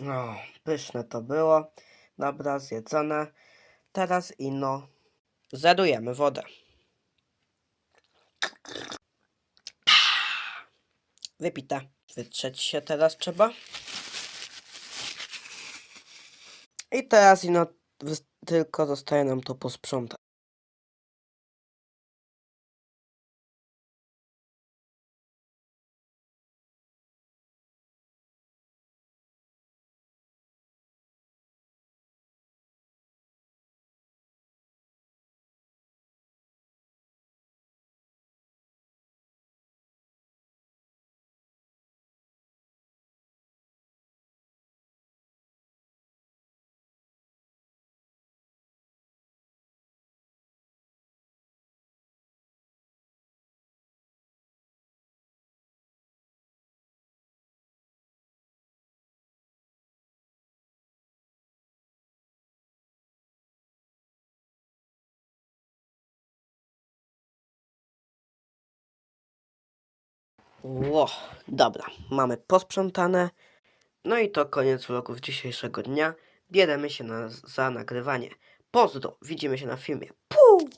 No, pyszne to było. Dobra, zjedzone. Teraz ino. Zerujemy wodę. Wypite. Wytrzeć się teraz trzeba. I teraz ino tylko zostaje nam to posprzątać. Ło, dobra, mamy posprzątane. No i to koniec vlogów dzisiejszego dnia. Bierzemy się na, za nagrywanie. Pozdro, widzimy się na filmie. Pu!